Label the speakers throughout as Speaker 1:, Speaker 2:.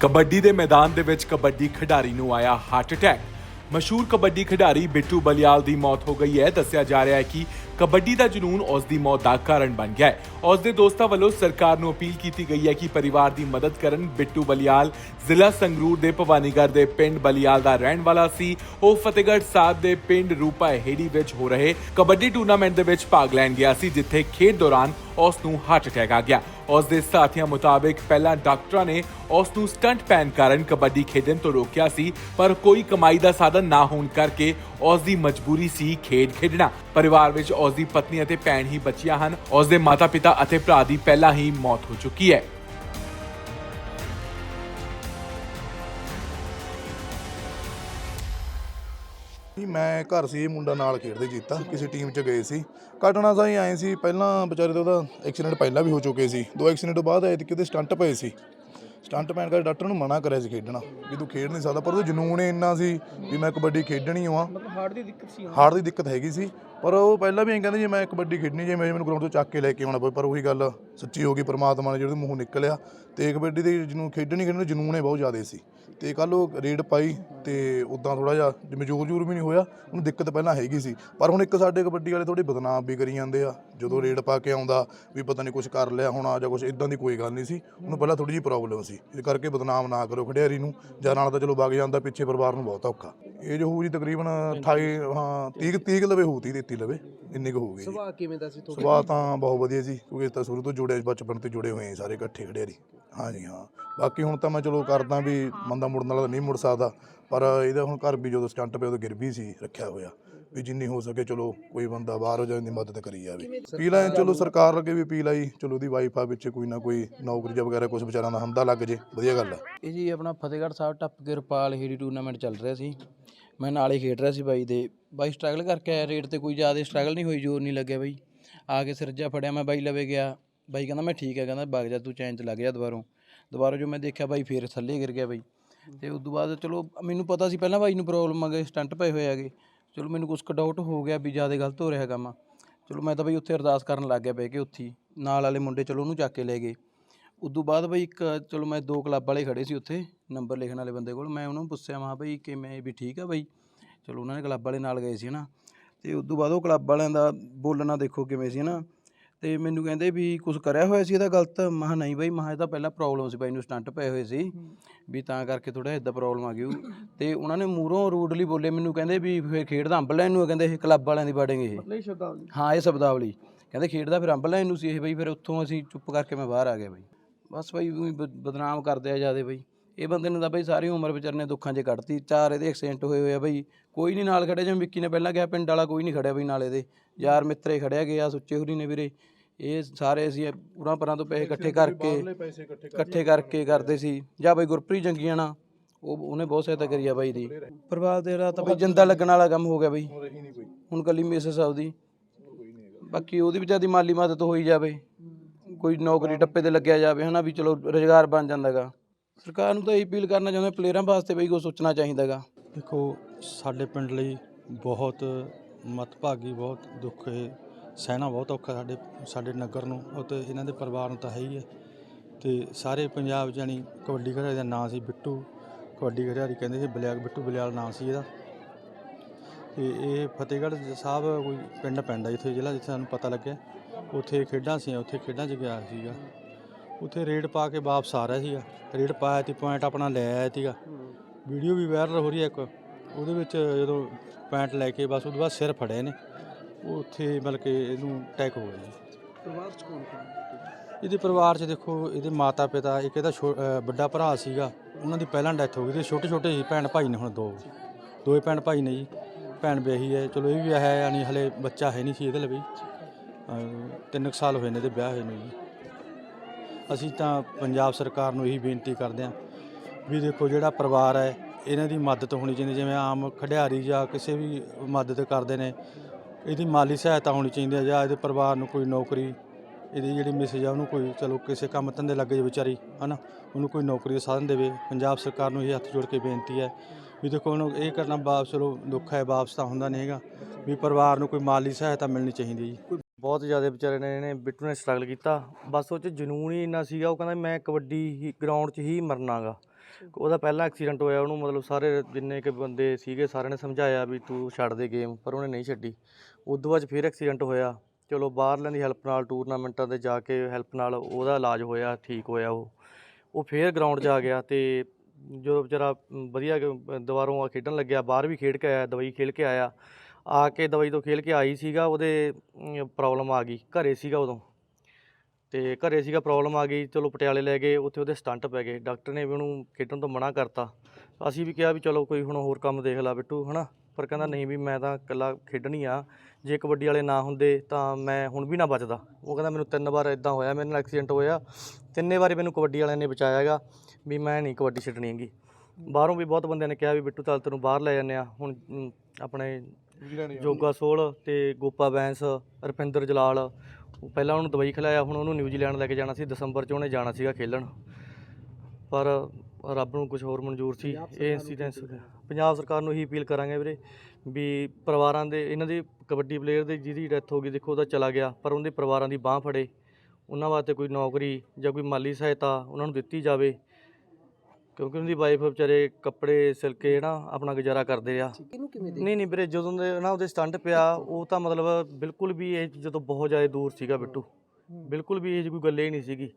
Speaker 1: ਕਬੱਡੀ ਦੇ ਮੈਦਾਨ ਦੇ ਵਿੱਚ ਕਬੱਡੀ ਖਿਡਾਰੀ ਨੂੰ ਆਇਆ ਹਾਰਟ ਅਟੈਕ ਮਸ਼ਹੂਰ ਕਬੱਡੀ ਖਿਡਾਰੀ ਬਿੱਟੂ ਬਲਿਆਲ ਦੀ ਮੌਤ ਹੋ ਗਈ ਹੈ। ਦੱਸਿਆ ਜਾ ਰਿਹਾ ਹੈ ਕਿ ਕਬੱਡੀ ਦਾ ਜਨੂਨ ਉਸ ਦੀ ਮੌਤ ਦਾ ਕਾਰਨ ਬਣ ਗਿਆ ਹੈ। ਉਸ ਦੇ ਦੋਸਤਾਂ ਵੱਲੋਂ ਸਰਕਾਰ ਨੂੰ ਅਪੀਲ ਕੀਤੀ ਗਈ ਹੈ ਕਿ ਪਰਿਵਾਰ ਦੀ ਮਦਦ ਕਰਨ। ਬਿੱਟੂ ਬਲਿਆਲ ਜ਼ਿਲ੍ਹਾ ਸੰਗਰੂਰ ਦੇ ਭਵਾਨੀਗੜ੍ਹ ਦੇ ਪਿੰਡ ਬਲਿਆਲ ਦਾ ਰਹਿਣ ਵਾਲਾ ਸੀ। ਉਹ ਫਤਿਹਗੜ੍ਹ ਸਾਹਿਬ ਦੇ ਪਿੰਡ ਰੂਪਾ ਹੇੜੀ ਵਿੱਚ ਹੋ ਰਹੇ ਕਬੱਡੀ ਟੂਰਨਾਮੈਂਟ ਦੇ ਵਿੱਚ ਭਾਗ ਲੈਣ ਗਿਆ ਸੀ, ਜਿੱਥੇ ਖੇਡ ਦੌਰਾਨ ਉਸ ਨੂੰ ਹਾਰਟ ਅਟੈਕ ਆ ਗਿਆ। ਉਸ ਦੇ ਸਾਥੀਆਂ ਮੁਤਾਬਿਕ ਪਹਿਲਾਂ ਡਾਕਟਰਾਂ ਨੇ ਉਸ ਨੂੰ ਸਟੰਟ ਪੈਨ ਕਾਰਨ ਕਬੱਡੀ ਖੇਡਣ ਤੋਂ ਰੋਕਿਆ ਸੀ, ਪਰ ਕੋਈ ਕਮਾਈ ਦਾ ਸਾਧਨ ਨਾ ਹੋਣ ਕਰਕੇ ਉਸ ਦੀ ਮਜਬੂਰੀ ਸੀ ਖੇਡ ਖੇਡਣਾ। ਪਰਿਵਾਰ ਵਿੱਚ ਉਸ ਦੀ ਪਤਨੀ ਅਤੇ ਭੈਣ ਹੀ ਬਚੀਆਂ ਹਨ। ਉਸ ਦੇ ਮਾਤਾ-ਪਿਤਾ ਅਤੇ ਭਰਾ ਦੀ ਪਹਿਲਾਂ ਹੀ ਮੌਤ ਹੋ ਚੁੱਕੀ ਹੈ।
Speaker 2: ਜੀ ਮੈਂ ਘਰ ਸੀ ਇਹ ਮੁੰਡਾ ਨਾਲ ਖੇਡਦੇ ਜੀਤਾ ਕਿਸੇ ਟੀਮ 'ਚ ਗਏ ਸੀ। ਘਟਨਾ ਸਾਈ ਆਏ ਸੀ ਪਹਿਲਾਂ ਵਿਚਾਰੇ ਦਾ ਉਹਦਾ ਐਕਸੀਡੈਂਟ ਪਹਿਲਾਂ ਵੀ ਹੋ ਚੁੱਕੇ ਸੀ। ਦੋ ਐਕਸੀਡੈਂਟ ਤੋਂ ਬਾਅਦ ਆਏ ਤੇ ਕਿਤੇ ਸਟੰਟ ਪਏ ਸੀ। ਸਟੰਟ ਪੈਣ ਕਰਕੇ ਡਾਕਟਰ ਨੂੰ ਮਨਾ ਕਰਿਆ ਸੀ ਖੇਡਣਾ ਵੀ ਤੂੰ ਖੇਡ ਨਹੀਂ ਸਕਦਾ। ਪਰ ਉਹ ਜਨੂਨ ਹੀ ਇੰਨਾ ਸੀ ਵੀ ਮੈਂ ਕਬੱਡੀ ਖੇਡਣੀ ਆ
Speaker 3: ਮਤਲਬ ਹਾਰਟ ਦੀ ਦਿੱਕਤ ਸੀ
Speaker 2: ਹਾਰਟ ਦੀ ਦਿੱਕਤ ਹੈਗੀ ਸੀ ਪਰ ਉਹ ਪਹਿਲਾਂ ਵੀ ਐਂ ਕਹਿੰਦੇ ਜੇ ਮੈਂ ਕਬੱਡੀ ਖੇਡਣੀ ਜੇ ਮੈਨੂੰ ਗਰਾਊਂਡ ਤੋਂ ਚੱਕ ਕੇ ਲੈ ਕੇ ਆਉਣਾ ਪਵੇ। ਪਰ ਉਹੀ ਗੱਲ ਸੱਚੀ ਹੋ ਗਈ ਪ੍ਰਮਾਤਮਾ ਨੇ ਜਿਹੜੇ ਮੂੰਹੋਂ ਨਿਕਲਿਆ। ਤੇ ਕਬੱਡੀ ਦੇ ਜਿਹਨੂੰ ਖੇਡਣੀ ਖੇਡਣੀ ਜਨੂਨ ਹੀ ਬਹੁਤ ਜ਼ਿਆਦਾ ਸੀ। ਤੇ ਕੱਲ ਉਹ ਰੇਡ ਪਾਈ ਤੇ ਉਦਾਂ ਥੋੜਾ ਜਿਹਾ ਜਿਵੇਂ ਜ਼ੋਰ ਜ਼ੂਰ ਵੀ ਨਹੀਂ ਹੋਇਆ, ਉਹਨੂੰ ਦਿੱਕਤ ਪਹਿਲਾਂ ਹੈਗੀ ਸੀ। ਪਰ ਹੁਣ ਇੱਕ ਸਾਡੇ ਕਬੱਡੀ ਵਾਲੇ ਥੋੜੀ ਬਦਨਾਮ ਵੀ ਕਰੀ ਜਾਂਦੇ ਆ। ਜਦੋਂ ਰੇਡ ਪਾ ਕੇ ਆਉਂਦਾ ਵੀ ਪਤਾ ਨਹੀਂ ਕੁਝ ਕਰ ਲਿਆ ਹੋਣਾ ਜਾਂ ਕੁਝ ਇਦਾਂ ਦੀ ਕੋਈ ਗੱਲ ਨਹੀਂ ਸੀ। ਉਹਨੂੰ ਪਹਿਲਾਂ ਥੋੜੀ ਜਿਹੀ ਪ੍ਰੋਬਲਮ ਸੀ। ਇਸ ਕਰਕੇ ਬਦਨਾਮ ਨਾ ਕਰੋ ਖਿਡਾਰੀ ਨੂੰ। ਜਾਂ ਨਾਲ ਤਾਂ ਚਲੋ ਵਗ ਜਾਂਦਾ, ਪਿੱਛੇ ਪਰਿਵਾਰ ਨੂੰ ਬਹੁਤ ਔਖਾ। ਇਹ ਜੋ ਹੋਊ ਜੀ ਤਕਰੀਬਨ 28 ਹਾਂ 30 30 ਲਵੇ ਹੋਊ 30 33 ਲਵੇ ਇੰਨੀ ਕੁ ਹੋਊਗੀ ਜੀ।
Speaker 3: ਸੁਭਾਅ ਕਿਵੇਂ ਦਾ ਸੀ ਤੁਹਾਡਾ
Speaker 2: ਸੁਭਾਅ ਤਾਂ ਬਹੁਤ ਵਧੀਆ ਜੀ ਕਿਉਂਕਿ ਇਸ ਤਾਂ ਸ਼ੁਰੂ ਤੋਂ ਜੁੜੇ ਬਚਪਨ ਤੇ ਜੁੜੇ ਹੋਏ ਆ ਸਾਰੇ ਇਕੱਠੇ ਖੜਿਆਰੀ ਹਾਂਜੀ ਹਾਂ ਬਾਕੀ ਹੁਣ ਤਾਂ ਮੈਂ ਚਲੋ ਕਰਦਾ ਵੀ ਬੰਦਾ ਮੁੜਨ ਵਾਲਾ ਤਾਂ ਨਹੀਂ ਮੁੜ ਸਕਦਾ ਪਰ ਇਹਦਾ ਹੁਣ ਘਰ ਵੀ ਜਦੋਂ ਸਟੰਟ ਪਿਆ ਉਦੋਂ ਗਿਰ ਵੀ ਸੀ ਰੱਖਿਆ ਹੋਇਆ। ਵੀ ਜਿੰਨੀ ਹੋ ਸਕੇ ਚਲੋ ਕੋਈ ਬੰਦਾ ਬਾਹਰ ਹੋ ਜਾਏ ਦੀ ਮਦਦ ਕਰੀ ਜਾਵੇ। ਅਪੀਲ ਹੈ ਚਲੋ ਸਰਕਾਰ ਅੱਗੇ ਵੀ ਅਪੀਲ ਆਈ ਚਲੋ ਉਹਦੀ ਵਾਈਫ ਆ ਵਿੱਚ ਕੋਈ ਨਾ ਕੋਈ ਨੌਕਰੀ ਜਾਂ ਵਗੈਰਾ ਕੁਝ ਵਿਚਾਰਾਂ ਦਾ ਹੰਦਾ ਲੱਗ ਜੇ ਵਧੀਆ ਗੱਲ ਆ।
Speaker 4: ਇਹ ਜੀ ਆਪਣਾ ਫਤਿਹਗੜ੍ਹ ਸਾਹਿਬ ਟੱਪ ਕੇ ਰੁਪਾਲ ਹੇੜੀ ਟੂਰਨਾਮੈਂਟ ਚੱਲ ਰਿਹਾ ਸੀ। ਮੈਂ ਨਾਲ ਹੀ ਖੇਡ ਰਿਹਾ ਸੀ ਬਾਈ ਦੇ। ਬਾਈ ਸਟਰਗਲ ਕਰਕੇ ਆਇਆ ਰੇਟ ਤੇ ਕੋਈ ਜ਼ਿਆਦਾ ਸਟਰਗਲ ਨਹੀਂ ਹੋਈ ਜ਼ੋਰ ਨਹੀਂ ਲੱਗਿਆ ਬਾਈ। ਆ ਕੇ ਸਿਰਜਾ ਫੜਿਆ ਮੈਂ ਬਾਈ ਲਵੇ ਗਿਆ। ਬਾਈ ਕਹਿੰਦਾ ਮੈਂ ਠੀਕ ਹੈ ਕਹਿੰਦਾ ਵਗ ਜਾ ਤੂੰ ਚੈਨ ਚ ਲੱਗ ਜਾ ਦੁਬਾਰੋਂ। ਦੁਬਾਰਾ ਜੋ ਮੈਂ ਦੇਖਿਆ ਬਾਈ ਫੇਰ ਥੱਲੇ ਗਿਰ ਗਿਆ ਬਾਈ। ਤੇ ਉਸ ਤੋਂ ਬਾਅਦ ਚਲੋ ਮੈਨੂੰ ਪਤਾ ਸੀ ਪਹਿਲਾਂ ਬਾਈ ਨੂੰ ਪ੍ਰੋਬਲਮ ਆ ਗਈ ਸਟੰਟ ਪਏ ਹੋਏ ਹੈਗੇ। ਚਲੋ ਮੈਨੂੰ ਕੁਝ ਕੁ ਡਾਊਟ ਹੋ ਗਿਆ ਵੀ ਜ਼ਿਆਦਾ ਗਲਤ ਹੋ ਰਿਹਾ ਕੰਮ ਚਲੋ ਮੈਂ ਤਾਂ ਬਈ ਉੱਥੇ ਅਰਦਾਸ ਕਰਨ ਲੱਗ ਗਿਆ ਬਹਿ ਕੇ ਉੱਥੇ ਹੀ। ਨਾਲ ਵਾਲੇ ਮੁੰਡੇ ਚਲੋ ਉਹਨੂੰ ਚੱਕ ਕੇ ਲੈ ਗਏ। ਉਦੋਂ ਬਾਅਦ ਬਈ ਇੱਕ ਚਲੋ ਮੈਂ ਦੋ ਕਲੱਬ ਵਾਲੇ ਖੜੇ ਸੀ ਉੱਥੇ ਨੰਬਰ ਲਿਖਣ ਵਾਲੇ ਬੰਦੇ ਕੋਲ। ਮੈਂ ਉਹਨੂੰ ਪੁੱਛਿਆ, ਮਾ ਬਈ ਕਿਵੇਂ, ਵੀ ਠੀਕ ਆ ਬਈ? ਚਲੋ ਉਹਨਾਂ ਨੇ ਕਲੱਬ ਵਾਲੇ ਨਾਲ ਗਏ ਸੀ ਨਾ ਤੇ ਉਦੋਂ ਬਾਅਦ ਉਹ ਕਲੱਬ ਵਾਲਿਆਂ ਦਾ ਬੋਲਣਾ ਦੇਖੋ ਕਿਵੇਂ ਸੀ ਨਾ ਤੇ ਮੈਨੂੰ ਕਹਿੰਦੇ ਵੀ ਕੁਝ ਕਰਿਆ ਹੋਇਆ ਸੀ ਇਹਦਾ ਗਲਤ। ਮਹਾ ਨਹੀਂ ਬਈ ਮਹਾ ਇਹ ਤਾਂ ਪਹਿਲਾਂ ਪ੍ਰੋਬਲਮ ਸੀ ਬਾਈ ਨੂੰ ਸਟੰਟ ਪਏ ਹੋਏ ਸੀ। ਵੀ ਤਾਂ ਕਰਕੇ ਥੋੜਾ ਇਦਾਂ ਪ੍ਰੋਬਲਮ ਆ ਗਈ ਉਹ। ਤੇ ਉਹਨਾਂ ਨੇ ਮੂਹਰੋਂ ਰੂਡਲੀ ਬੋਲੇ ਮੈਨੂੰ ਕਹਿੰਦੇ ਵੀ ਫੇਰ ਖੇਡਦਾ ਅੰਬ ਲੈਣ ਨੂੰ ਆ, ਕਹਿੰਦੇ ਇਹ ਕਲੱਬ ਵਾਲਿਆਂ ਦੀ ਬਾੜੇਂਗੇ ਇਹ।
Speaker 3: ਨਹੀਂ ਸ਼ਬਦਾਵਲੀ।
Speaker 4: ਹਾਂ ਇਹ ਸ਼ਬਦਾਵਲੀ। ਕਹਿੰਦੇ ਖੇਡਦਾ ਫਿਰ ਅੰਬ ਲੈਣ ਨੂੰ ਸੀ ਇਹ ਬਈ ਫਿਰ ਉੱਥੋਂ ਅਸੀਂ ਚੁੱਪ ਕਰਕੇ ਮੈਂ ਬਾਹਰ ਆ ਗਿਆ ਬਈ। ਬਸ ਬਈ ਊਂ ਹੀ ਬ- ਬਦਨਾਮ ਕਰਦੇ ਆ ਜਿਆਦੇ ਬਈ। ਇਹ ਬੰਦੇ ਨੇ ਤਾਂ ਬਈ ਸਾਰੀ ਉਮਰ ਵਿਚਾਰੇ ਨੇ ਦੁੱਖਾਂ 'ਚ ਕੱਢਤੀ ਚਾਰ ਇਹਦੇ ਐਕਸੀਡੈਂਟ ਹੋਏ ਹੋਏ ਆ ਬਈ। ਕੋਈ ਨਹੀਂ ਨਾਲ ਖੜਿਆ ਜਿਵੇਂ ਵਿੱਕੀ ਨੇ ਪਹਿਲਾਂ ਕਿਹਾ ਪਿੰਡ ਵਾਲਾ ਕੋਈ ਨਹੀਂ ਖੜਿਆ ਬਈ ਨਾਲ ਇਹਦੇ। ਯਾਰ ਮਿੱਤਰੇ ਖੜਿਆ ਗਿਆ ਸੁੱਚੇ ਹੁਰੀ ਨੇ ਵੀਰੇ। ਇਹ ਸਾਰੇ ਅਸੀਂ ਉਰਾਂ ਪਰਾਂ ਤੋਂ ਪੈਸੇ ਇਕੱਠੇ ਕਰਕੇ
Speaker 2: ਇਕੱਠੇ
Speaker 4: ਕਰਕੇ ਕਰਦੇ ਸੀ। ਜਾਂ ਬਈ ਗੁਰਪ੍ਰੀਤ ਜੰਗੀਆਂ ਨਾਲ ਉਹ ਉਹਨੇ ਬਹੁਤ ਸਹਾਇਤਾ ਕਰੀ ਆ ਬਾਈ ਦੀ। ਪਰਿਵਾਰ ਦੇ ਰਾਤ ਬਈ ਜਿੰਦਾ ਲੱਗਣ ਵਾਲਾ ਕੰਮ ਹੋ ਗਿਆ ਬਈ।
Speaker 2: ਰਹੀ ਨਹੀਂ ਕੋਈ।
Speaker 4: ਹੁਣ ਕੱਲੀ ਮਿਸਿਸ ਆਉਦੀ ਬਾਕੀ ਉਹਦੀ ਵੀ ਜਿਆਦੀ ਮਾਲੀ ਮਦਦ ਹੋਈ ਜਾਵੇ ਕੋਈ ਨੌਕਰੀ ਟੱਪੇ ਤੇ ਲੱਗਿਆ ਜਾਵੇ ਹਨਾ ਵੀ ਚਲੋ ਰੁਜ਼ਗਾਰ ਬਣ ਜਾਂਦਾਗਾ। ਸਰਕਾਰ ਨੂੰ ਤਾਂ ਇਹ ਅਪੀਲ ਕਰਨਾ ਚਾਹੁੰਦੇ ਪਲੇਅਰਾਂ ਵਾਸਤੇ ਬਈ ਕੋਈ ਸੋਚਣਾ ਚਾਹੀਦਾਗਾ।
Speaker 5: ਦੇਖੋ, ਸਾਡੇ ਪਿੰਡ ਲਈ ਬਹੁਤ ਮਤਭਾਗੀ, ਬਹੁਤ ਦੁੱਖ ਹੈ। ਸਹਿਣਾ ਬਹੁਤ ਔਖਾ ਸਾਡੇ ਸਾਡੇ ਨਗਰ ਨੂੰ ਅਤੇ ਇਹਨਾਂ ਦੇ ਪਰਿਵਾਰ ਨੂੰ ਤਾਂ ਹੈ ਹੀ ਹੈ। ਤੇ ਸਾਰੇ ਪੰਜਾਬ ਜਾਨੀ ਕਬੱਡੀ ਖਿਡਾਰੀ ਦਾ ਨਾਂ ਸੀ ਬਿੱਟੂ, ਕਬੱਡੀ ਖਿਡਾਰੀ ਕਹਿੰਦੇ ਸੀ ਬਲਿਆਲ ਬਿੱਟੂ ਬਲਿਆਲ ਨਾਂ ਸੀ ਇਹਦਾ। ਤੇ ਇਹ ਫਤਿਹਗੜ੍ਹ ਸਾਹਿਬ ਕੋਈ ਪਿੰਡ ਪੈਂਦਾ ਜਿੱਥੇ ਜ਼ਿਲ੍ਹਾ, ਜਿੱਥੇ ਸਾਨੂੰ ਪਤਾ ਲੱਗਿਆ। ਉੱਥੇ ਖੇਡਾਂ ਸੀ, ਉੱਥੇ ਖੇਡਾਂ 'ਚ ਗਿਆ ਸੀਗਾ। ਉੱਥੇ ਰੇਡ ਪਾ ਕੇ ਵਾਪਸ ਆ ਰਿਹਾ ਸੀਗਾ। ਰੇਡ ਪਾਇਆ ਤੇ ਪੁਆਇੰਟ ਆਪਣਾ ਲੈ ਆਇਆ ਸੀਗਾ। ਵੀਡੀਓ ਵੀ ਵਾਇਰਲ ਹੋ ਰਹੀ ਹੈ ਇੱਕ। ਉਹਦੇ ਵਿੱਚ ਜਦੋਂ ਪੈਂਟ ਲੈ ਕੇ ਬਸ ਉਹਦੇ ਬਾਅਦ ਸਿਰ ਫੜਿਆ ਨੇ। ਉਹ ਉੱਥੇ ਮਤਲਬ ਕਿ ਇਹਨੂੰ ਅਟੈਕ ਹੋ ਗਿਆ
Speaker 3: ਪਰਿਵਾਰ ਚ ਕੌਣ ਕੌਣ
Speaker 5: ਇਹਦੇ ਪਰਿਵਾਰ 'ਚ ਦੇਖੋ ਇਹਦੇ ਮਾਤਾ ਪਿਤਾ ਇੱਕ ਇਹਦਾ ਵੱਡਾ ਭਰਾ ਸੀਗਾ। ਉਹਨਾਂ ਦੀ ਪਹਿਲਾਂ ਡੈਥ ਹੋ ਗਈ ਤੇ ਛੋਟੇ ਛੋਟੇ ਸੀ ਭੈਣ ਭਾਈ ਨੇ ਹੁਣ ਦੋ। ਦੋਏ ਭੈਣ ਭਾਈ ਨੇ ਜੀ। ਭੈਣ ਵਿਆਹੀ ਹੈ। ਚਲੋ ਇਹ ਵੀ ਵਿਆਹਿਆ ਹੈ ਯਾਨੀ ਹਲੇ ਬੱਚਾ ਹੈ ਨਹੀਂ ਸੀ ਇਹਦੇ ਲਈ ਵੀ। ਅਹ ਤਿੰਨ ਕੁ ਸਾਲ ਹੋਏ ਨੇ ਇਹਦੇ ਵਿਆਹ ਹੋਏ ਨੂੰ ਜੀ। ਅਸੀਂ ਤਾਂ ਪੰਜਾਬ ਸਰਕਾਰ ਨੂੰ ਇਹੀ ਬੇਨਤੀ ਕਰਦੇ ਹਾਂ ਵੀ ਦੇਖੋ ਜਿਹੜਾ ਪਰਿਵਾਰ ਹੈ, ਇਹਨਾਂ ਦੀ ਮਦਦ ਹੋਣੀ ਚਾਹੀਦੀ ਜਿਵੇਂ ਆਮ ਖਿਡਾਰੀ ਜਾਂ ਕਿਸੇ ਵੀ ਮਦਦ ਕਰਦੇ ਨੇ, ਇਹਦੀ ਮਾਲੀ ਸਹਾਇਤਾ ਹੋਣੀ ਚਾਹੀਦੀ ਹੈ ਜਾਂ ਇਹਦੇ ਪਰਿਵਾਰ ਨੂੰ ਕੋਈ ਨੌਕਰੀ, ਇਹਦੀ ਜਿਹੜੀ ਮਿਸਜ ਆ ਉਹਨੂੰ ਕੋਈ ਚਲੋ ਕਿਸੇ ਕੰਮ ਧੰਦੇ ਲੱਗੇ ਜੇ ਵਿਚਾਰੀ, ਹਨਾ, ਉਹਨੂੰ ਕੋਈ ਨੌਕਰੀ ਦਾ ਸਾਧਨ ਦੇਵੇ। ਪੰਜਾਬ ਸਰਕਾਰ ਨੂੰ ਇਹ ਹੱਥ ਜੋੜ ਕੇ ਬੇਨਤੀ ਹੈ ਵੀ ਦੇਖੋ ਉਹਨੂੰ ਇਹ ਕਰਨਾ ਵਾਪਸ, ਚਲੋ ਦੁੱਖ ਹੈ ਵਾਪਸ ਤਾਂ ਹੁੰਦਾ ਨਹੀਂ ਹੈਗਾ ਵੀ ਪਰਿਵਾਰ ਨੂੰ ਕੋਈ ਮਾਲੀ ਸਹਾਇਤਾ ਮਿਲਣੀ ਚਾਹੀਦੀ ਹੈ ਜੀ।
Speaker 6: ਬਹੁਤ ਜ਼ਿਆਦਾ ਵਿਚਾਰੇ ਨੇ ਇਹਨੇ ਬਿੱਟੂ ਨੇ ਸਟਰਗਲ ਕੀਤਾ। ਬਸ ਉਹ ਚ ਜਨੂਨ ਹੀ ਇੰਨਾ ਸੀਗਾ, ਉਹ ਕਹਿੰਦਾ ਮੈਂ ਕਬੱਡੀ ਹੀ ਗਰਾਊਂਡ 'ਚ ਹੀ ਮਰਨਾਗਾ। ਉਹਦਾ ਪਹਿਲਾ ਐਕਸੀਡੈਂਟ ਹੋਇਆ, ਉਹਨੂੰ ਮਤਲਬ ਸਾਰੇ ਜਿੰਨੇ ਕਿ ਬੰਦੇ ਸੀਗੇ ਸਾਰਿਆਂ ਨੇ ਸਮਝਾਇਆ ਵੀ ਤੂੰ ਛੱਡ ਦੇ ਗੇਮ ਪਰ ਉਹਨੇ ਨਹੀਂ ਛੱਡੀ। ਉਦੋਂ ਬਾਅਦ ਫਿਰ ਐਕਸੀਡੈਂਟ ਹੋਇਆ। ਚਲੋ ਬਾਹਰਲਿਆਂ ਦੀ ਹੈਲਪ ਨਾਲ ਟੂਰਨਾਮੈਂਟਾਂ ਤੇ ਜਾ ਕੇ ਹੈਲਪ ਨਾਲ ਉਹਦਾ ਇਲਾਜ ਹੋਇਆ, ਠੀਕ ਹੋਇਆ ਉਹ। ਉਹ ਫੇਰ ਗਰਾਊਂਡ 'ਚ ਆ ਗਿਆ ਤੇ ਜਦੋਂ ਵਿਚਾਰਾ ਵਧੀਆ ਗ- ਦੁਬਾਰੋਂ ਆ ਖੇਡਣ ਲੱਗਿਆ, ਬਾਹਰ ਵੀ ਖੇਡ ਕੇ ਆਇਆ, ਦਵਾਈ ਖੇਡ ਕੇ ਆਇਆ। ਆ ਕੇ ਦਵਾਈ ਤੋਂ ਖੇਲ ਕੇ ਆਈ ਸੀਗਾ ਉਹਦੇ ਪ੍ਰੋਬਲਮ ਆ ਗਈ ਘਰੇ ਸੀਗਾ ਉਦੋਂ। ਤੇ ਘਰੇ ਸੀਗਾ ਪ੍ਰੋਬਲਮ ਆ ਗਈ ਚਲੋ ਪਟਿਆਲੇ ਲੈ ਗਏ ਉੱਥੇ ਉਹਦੇ ਸਟੰਟ ਪੈ ਗਏ। ਡਾਕਟਰ ਨੇ ਵੀ ਉਹਨੂੰ ਖੇਡਣ ਤੋਂ ਮਨਾ ਕਰਤਾ। ਅਸੀਂ ਵੀ ਕਿਹਾ ਵੀ ਚਲੋ ਕੋਈ ਹੁਣ ਹੋਰ ਕੰਮ ਦੇਖ ਲਾ ਬਿੱਟੂ ਹਨਾ? ਪਰ ਕਹਿੰਦਾ ਨਹੀਂ ਵੀ ਮੈਂ ਤਾਂ ਇਕੱਲਾ ਖੇਡਣੀ ਆ। ਜੇ ਕਬੱਡੀ ਵਾਲੇ ਨਾ ਹੁੰਦੇ ਤਾਂ ਮੈਂ ਹੁਣ ਵੀ ਨਾ ਬਚਦਾ। ਉਹ ਕਹਿੰਦਾ ਮੈਨੂੰ ਤਿੰਨ ਵਾਰ ਇਦਾਂ ਹੋਇਆ ਮੇਰੇ ਨਾਲ ਐਕਸੀਡੈਂਟ ਹੋਇਆ। ਤਿੰਨੇ ਵਾਰੀ ਮੈਨੂੰ ਕਬੱਡੀ ਵਾਲਿਆਂ ਨੇ ਬਚਾਇਆ ਹੈਗਾ ਵੀ ਮੈਂ ਨਹੀਂ ਕਬੱਡੀ ਛੱਡਣੀ ਹੈਗੀ। ਬਾਹਰੋਂ ਵੀ ਬਹੁਤ ਬੰਦਿਆਂ ਨੇ ਕਿਹਾ ਵੀ ਬਿੱਟੂ ਚੱਲ ਤੈਨੂੰ ਬਾਹਰ ਲੈ ਜਾਂਦੇ ਆ। ਹੁਣ ਆਪਣੇ ਜੋਗਾ ਸੋਲ ਤੇ ਗੋਪਾ ਬੈਂਸ ਰੁਪਿੰਦਰ ਜਲਾਲ। ਉਹ ਪਹਿਲਾਂ ਉਹਨੂੰ ਦਵਾਈ ਖਿਲਾਇਆ ਹੁਣ ਉਹਨੂੰ ਨਿਊਜ਼ੀਲੈਂਡ ਲੈ ਕੇ ਜਾਣਾ ਸੀ। ਦਸੰਬਰ 'ਚ ਉਹਨੇ ਜਾਣਾ ਸੀਗਾ ਖੇਲਣ। ਪਰ ਰੱਬ ਨੂੰ ਕੁਝ ਹੋਰ ਮਨਜ਼ੂਰ ਸੀ। ਇਹ ਇਨਸੀਡੈਂਸ ਪੰਜਾਬ ਸਰਕਾਰ ਨੂੰ ਇਹੀ ਅਪੀਲ ਕਰਾਂਗੇ ਵੀਰੇ ਵੀ ਪਰਿਵਾਰਾਂ ਦੇ ਇਹਨਾਂ ਦੇ ਕਬੱਡੀ ਪਲੇਅਰ ਦੇ ਜਿਹਦੀ ਡੈਥ ਹੋ ਗਈ ਦੇਖੋ ਉਹਦਾ ਚਲਾ ਗਿਆ ਪਰ ਉਹਦੇ ਪਰਿਵਾਰਾਂ ਦੀ ਬਾਹ ਫੜੇ। ਉਹਨਾਂ ਵਾਸਤੇ ਕੋਈ ਨੌਕਰੀ ਜਾਂ ਕੋਈ ਮਾਲੀ ਸਹਾਇਤਾ ਉਹਨਾਂ ਨੂੰ ਦਿੱਤੀ ਜਾਵੇ। ਕਿਉਂਕਿ ਉਹਦੀ ਵਾਈਫ ਵਿਚਾਰੇ ਕੱਪੜੇ ਸਿਲ ਕੇ ਨਾ ਆਪਣਾ ਗੁਜ਼ਾਰਾ ਕਰਦੇ ਆ।
Speaker 3: ਇਹਨੂੰ ਕਿਵੇਂ ਦੇ
Speaker 6: ਨਹੀਂ ਨਹੀਂ ਵੀਰੇ ਜਦੋਂ ਦੇ ਨਾ ਉਹਦੇ ਸਟੰਟ ਪਿਆ ਉਹ ਤਾਂ ਮਤਲਬ ਬਿਲਕੁਲ ਵੀ ਇਹ ਜਦੋਂ ਬਹੁਤ ਜ਼ਿਆਦਾ ਦੂਰ ਸੀਗਾ ਬਿੱਟੂ। ਬਿਲਕੁਲ ਵੀ ਇਹ ਜਿਹੀ ਕੋਈ ਗੱਲ ਹੀ ਨਹੀਂ ਸੀਗੀ।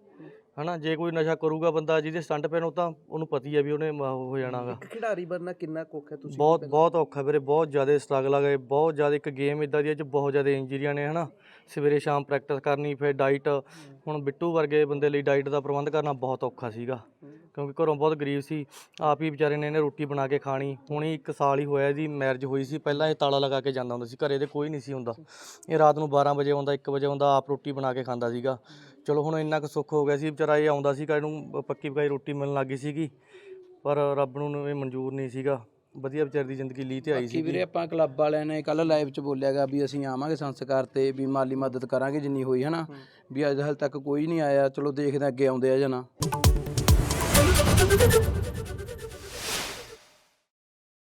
Speaker 6: ਹਨਾ ਜੇ ਕੋਈ ਨਸ਼ਾ ਕਰੂਗਾ ਬੰਦਾ ਜਿਹਦੇ ਸਟੰਟ ਪੈਣ ਉਹ ਤਾਂ ਉਹਨੂੰ ਪਤੀ ਆ ਵੀ ਉਹਨੇ ਮ- ਹੋ ਜਾਣਾਗਾ।
Speaker 3: ਇੱਕ ਖਿਡਾਰੀ ਬਣਨਾ ਕਿੰਨਾ ਕੁੱਖ ਹੈ ਤੁਸੀਂ
Speaker 6: ਬਹੁਤ ਬਹੁਤ ਔਖਾ ਵੀਰੇ ਬਹੁਤ ਜ਼ਿਆਦਾ ਸਟਰਗਲ ਆ ਗਏ ਬਹੁਤ ਜ਼ਿਆਦਾ ਇੱਕ ਗੇਮ ਇਦਾਂ ਦੀ ਹੈ ਚ ਬਹੁਤ ਜ਼ਿਆਦਾ ਇੰਜਰੀਆਂ ਨੇ ਹਨਾ। ਸਵੇਰੇ ਸ਼ਾਮ ਪ੍ਰੈਕਟਿਸ ਕਰਨੀ ਫਿਰ ਡਾਈਟ ਹੁਣ ਬਿੱਟੂ ਵਰਗੇ ਬੰਦੇ ਲਈ ਡਾਈਟ ਦਾ ਪ੍ਰਬੰਧ ਕਰਨਾ ਬਹੁਤ ਔਖਾ ਸੀਗਾ ਕਿਉਂਕਿ ਘਰੋਂ ਬਹੁਤ ਗਰੀਬ ਸੀ ਆਪ ਹੀ ਵਿਚਾਰੇ ਨੇ ਇਹਨੇ ਰੋਟੀ ਬਣਾ ਕੇ ਖਾਣੀ। ਹੁਣੀ ਇੱਕ ਸਾਲ ਹੀ ਹੋਇਆ ਇਹਦੀ ਮੈਰਿਜ ਹੋਈ ਸੀ ਪਹਿਲਾਂ ਇਹ ਤਾਲਾ ਲਗਾ ਕੇ ਜਾਂਦਾ ਹੁੰਦਾ ਸੀ ਘਰੇ ਦੇ ਕੋਈ ਨਹੀਂ ਸੀ ਹੁੰਦਾ। ਇਹ ਰਾਤ ਨੂੰ 12 ਵਜੇ ਆਉਂਦਾ 1 ਵਜੇ ਆਉਂਦਾ ਆਪ ਰੋਟੀ ਬਣਾ ਕੇ ਖਾਂਦਾ ਸੀਗਾ। ਚਲੋ ਹੁਣ ਇੰਨਾ ਕੁ ਸੁੱਖ ਹੋ ਗਿਆ ਸੀ ਵਿਚਾਰਾ ਇਹ ਆਉਂਦਾ ਸੀਗਾ ਇਹਨੂੰ ਪੱਕੀ ਪਕਾਈ ਰੋਟੀ ਮਿਲਣ ਲੱਗੀ ਸੀਗੀ ਪਰ ਰੱਬ ਨੂੰ ਇਹ ਮਨਜ਼ੂਰ ਨਹੀਂ ਸੀਗਾ। ਵਧੀਆ ਵਿਚਾਰੀ ਦੀ ਜ਼ਿੰਦਗੀ ਲਈ ਤੇ ਆਈ
Speaker 4: ਬਾਕੀ ਵੀਰੇ
Speaker 6: ਸੀ
Speaker 4: ਆਪਾਂ ਕਲੱਬ ਵਾਲਿਆਂ ਨੇ ਕੱਲ ਲਾਈਵ 'ਚ ਬੋਲਿਆਗਾ ਵੀ ਅਸੀਂ ਆਵਾਂਗੇ ਸੰਸਕਾਰ ਤੇ ਵੀ ਮਾਲੀ ਮਦਦ ਕਰਾਂਗੇ ਜਿੰਨੀ ਹੋਈ ਹਨਾ? ਵੀ ਅੱਜ ਹਾਲ ਤੱਕ ਕੋਈ ਨਹੀਂ ਆਇਆ ਚਲੋ ਦੇਖਦੇ ਅੱਗੇ ਆਉਂਦੇ ਆ ਜਾਂ ਨਾ।